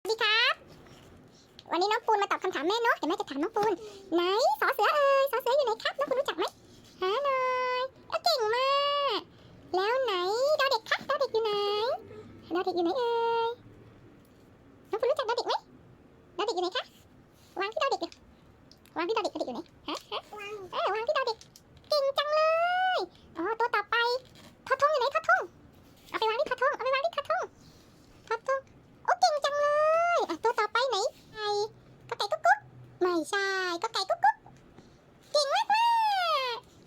สวัสดีครับ วันนี้น้องปูนมาตอบคำถามแม่เนาะเดี๋ยวแม่จะถามน้องปูน ไหนสอเสือเอ่ยสอเสืออยู่ไหนครับ น้องปูนรู้จักไหมหาหน่อยเอ้ยเก่งมาก แล้วไหนดาวเด็กครับดอเด็กอยู่ไหนดาวเด็กอยู่ไหนเอ่ยน้องปูนรู้จักดาวเด็กไหมดาวเด็กอยู่ไหนคะวางที่ดาวเด็กเลยวางที่ดาวเด็กดาวเด็กอยู่ไหนฮะฮะเออวางที่ดอเด็ก เก่งจังเลย อ๋อ ตัวต่อไปทอทงอยู่ไหนทอทงเอาไปวางที่ทอทงเอาไปวางที่ทอทงทอทงโอ้เก่งจังเลยอะตัวต่อไปไหนไก่ก็ไก่กุ๊กกุ๊ก ไม่ใช่ก็ไก่กุ๊กกุ๊กเก่งมากมา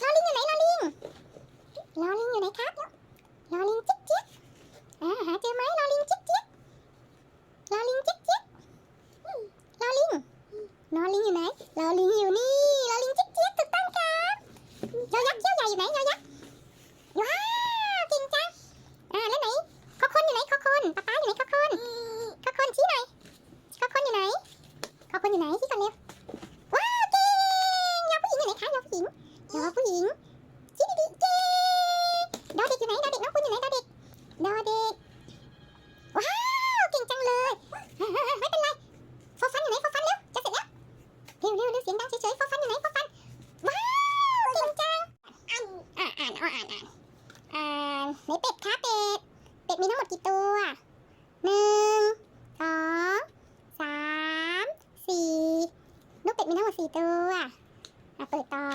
กลอลิงอยู่ไหนลอลิงลอลิงอยู่ไหนครับลอลิงจิ๊กจิ๊กอ่าหาเจอไหมลอลิงจิ๊กจิ๊กลอลิงจิ๊กจิ๊กอืมลอลิงลอลิงอยู่ไหนลอลิงอยู่นี่ลอลิงจิ๊กจิ๊กถูกต้องครับยอยักษ์เขี้ยวใหญ่อยู่ไหนยอยักษ์ว้าวเก่งจังอ่าแล้วไหนคอคนอยู่ไหนคอคนป๊าป๊าอยู่ไหนคอคนคอคนชี้หน่อยคอคนอยู่ไหนคอคนอยู่ไหนชี้ก่อนเร็วว้าวเก่งยอผู้หญิงอยู่ไหนคะยอผู้หญิงยอผู้หญิงชี้ดีๆเก่งดอเด็กอยู่ไหนดอเด็กน้องคุณอยู่ไหนดอเด็กดอเด็กว้าวเก่งจังเลยอ่าๆไม่เป็นไรโฟฟันอยู่ไหนโฟฟันเร็วจะเสร็จแล้วเร็วเร็วเร็วเสียงดังเฉยๆโฟฟันอยู่ไหนโฟฟันว้าวเก่งจังอ่านอ่านอ่านอ่านอ่านอ่านไหนเป็ดคะเป็ด เป็ดมีทั้งหมดกี่ตัวหนึ่งสองสามสี่ลูกเป็ดมีทั้งหมดสี่ตัวอะเปิดต่อ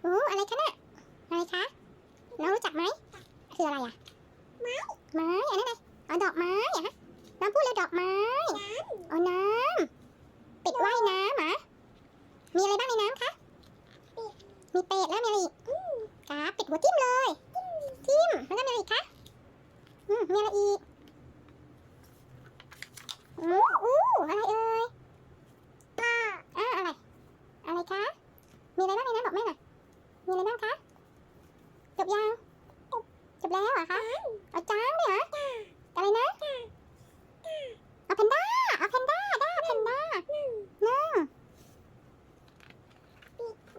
โอ้อะไรคะเนี่ยอะไรคะน้องรู้จักไหมคืออะไรอะไม้ไม้อันนั้นไรอ๋อดอกไม้เหรอะน้องพูดเลยดอกไม้อ๋อน้ำเป็ดว่ายน้ำหรอมีอะไรบ้างในน้ำคะมีเป็ดแล้วมีอะไรอีก ครับเป็ดหัวจิ้มเลย จิ้ม แล้วก็มีอะไรอีกคะ อืมมีอะไรอีกอืมอู้อะไรเอ่ยอ่าอ่าอะไร อะไรคะ มีอะไรบ้างในนั้นบอกแม่หน่อยมีอะไรบ้างคะ จบยัง จบแล้วเหรอคะเอาจ้างเลยเหรออะไรนะเอาแพนด้าเอาแพนด้าด้าแพนด้านึ่ง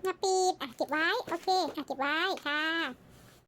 อะปิดอะเก็บไว้ โอเค อะเก็บไว้ค่ะ